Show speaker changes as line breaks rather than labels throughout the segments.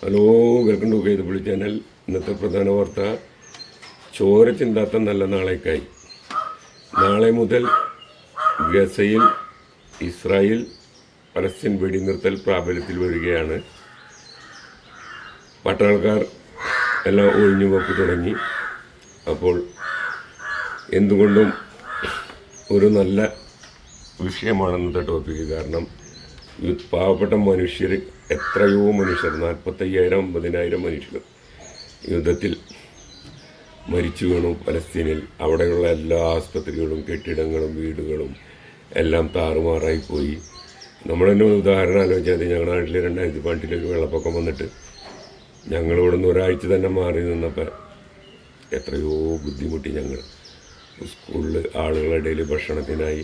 Hello welcome to Kaithappally channel ഇന്നത്തെ പ്രധാന വാർത്ത ചോര ചിന്താത്ത നല്ല നാളേക്കായി. നാളെ മുതൽ ഗസയിൽ ഇസ്രായേൽ പലസ്തീൻ വെടിനിർത്തൽ പ്രാബല്യത്തിൽ വരികയാണ്. പട്ടാൾക്കാർ എല്ലാം ഒഴിഞ്ഞു പോക്ക് തുടങ്ങി. അപ്പോൾ എന്തുകൊണ്ടും ഒരു നല്ല വിഷയമാണ് ഇന്നത്തെ ടോപ്പിക്ക് കാരണം ഈ പാവപ്പെട്ട മനുഷ്യർ എത്രയോ മനുഷ്യർ നാൽപ്പത്തയ്യായിരം അമ്പതിനായിരം മനുഷ്യർ യുദ്ധത്തിൽ മരിച്ചു വീണു പലസ്തീനിൽ. അവിടെയുള്ള എല്ലാ ആസ്പത്രികളും കെട്ടിടങ്ങളും വീടുകളും എല്ലാം താറുമാറായി പോയി. നമ്മൾ തന്നെ ഉദാഹരണം ആലോചിച്ചാൽ ഞങ്ങളുടെ നാട്ടിൽ രണ്ടായിരത്തി പണ്ടിലൊരു വെള്ളപ്പൊക്കം വന്നിട്ട് ഞങ്ങളിവിടെ നിന്ന് ഒരാഴ്ച തന്നെ മാറി നിന്നപ്പോൾ എത്രയോ ബുദ്ധിമുട്ടി ഞങ്ങൾ സ്കൂളിൽ ആളുകളുടെ ഇടയിൽ ഭക്ഷണത്തിനായി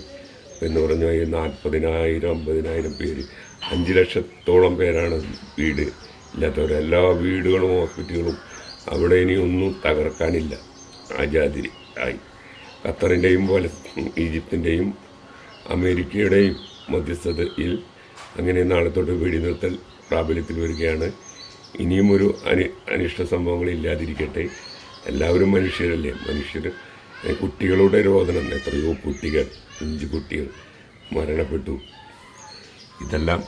എന്ന് പറഞ്ഞു കഴിഞ്ഞാൽ നാൽപ്പതിനായിരം അമ്പതിനായിരം പേര്. അഞ്ച് ലക്ഷത്തോളം പേരാണ് വീട് ഇല്ലാത്തവർ എല്ലാ വീടുകളും ഹോസ്പിറ്റലുകളും അവിടെ ഇനി ഒന്നും തകർക്കാനില്ല. ആജാതിരി ആയി. ഖത്തറിന്റെയും പോലെ ഈജിപ്തിന്റെയും അമേരിക്കയുടെയും മധ്യസ്ഥതയിൽ അങ്ങനെ നാളെ തൊട്ട് വെടിനിർത്തൽ പ്രാബല്യത്തിൽ വരികയാണ്. ഇനിയും ഒരു അനി അനിഷ്ട സംഭവങ്ങൾ ഇല്ലാതിരിക്കട്ടെ. എല്ലാവരും മനുഷ്യരല്ലേ? മനുഷ്യർ കുട്ടികളുടെ രോദനം എത്രയോ കുട്ടികൾ അഞ്ച് കുട്ടികൾ മരണപ്പെട്ടു. ഇതെല്ലാം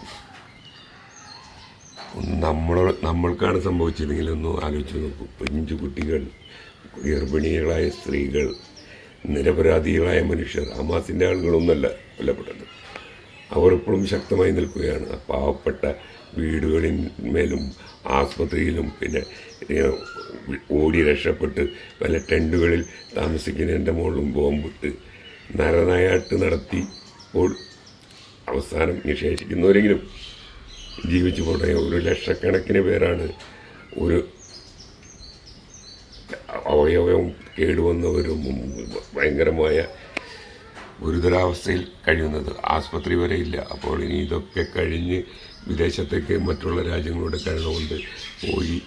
നമ്മൾ നമ്മൾക്കാണ് സംഭവിച്ചതെങ്കിൽ ഒന്ന് ആലോചിച്ച് നോക്കൂ. പിഞ്ചു കുട്ടികൾ ഗർഭിണികളായ സ്ത്രീകൾ നിരപരാധികളായ മനുഷ്യർ ഹമാസിന്റെ ആളുകളൊന്നല്ല കൊല്ലപ്പെട്ടത്. അവർ ഇപ്പോഴും ശക്തമായി നിൽക്കുകയാണ്. പാവപ്പെട്ട വീടുകളിന്മേലും ആസ്പത്രിയിലും പിന്നെ ഓടി രക്ഷപ്പെട്ട് പല ടെന്റുകളിൽ താമസിക്കുന്നതിന്റെ മുകളിലും ബോംബിട്ട് നരനായാട്ട് നടത്തി ഇപ്പോൾ അവസാനം നിഷേധിക്കുന്നവരെങ്കിലും ജീവിച്ചു പോട്ടെ. ഒരു ലക്ഷക്കണക്കിന് പേരാണ് ഒരു അവയവം കേടുവന്നവരും ഭയങ്കരമായ ഗുരുതരാവസ്ഥയിൽ കഴിയുന്നത്. ആസ്പത്രി വരെ ഇല്ല. അപ്പോൾ ഇനി ഇതൊക്കെ കഴിഞ്ഞ് വിദേശത്തേക്ക് മറ്റുള്ള രാജ്യങ്ങളുടെ കഴിവുകൊണ്ട് പോയി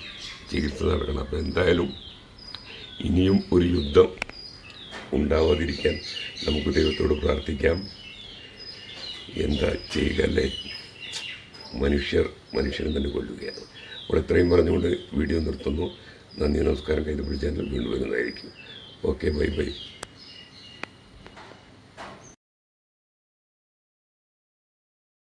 ചികിത്സ നടക്കണം. അപ്പോൾ എന്തായാലും ഇനിയും ഒരു യുദ്ധം ഉണ്ടാവാതിരിക്കാൻ നമുക്ക് ദൈവത്തോട് പ്രാർത്ഥിക്കാം. എന്താ ചെയ്യുക അല്ലേ മനുഷ്യർ മനുഷ്യനെ തന്നെ കൊല്ലുകയാണ്. അപ്പോൾ ഇത്രയും പറഞ്ഞുകൊണ്ട് വീഡിയോ നിർത്തുന്നു. നന്ദി നമസ്കാരം. കൈതപ്പിടി ചാനൽ വീണ്ടും വരുന്നതായിരിക്കും. Okay bye bye.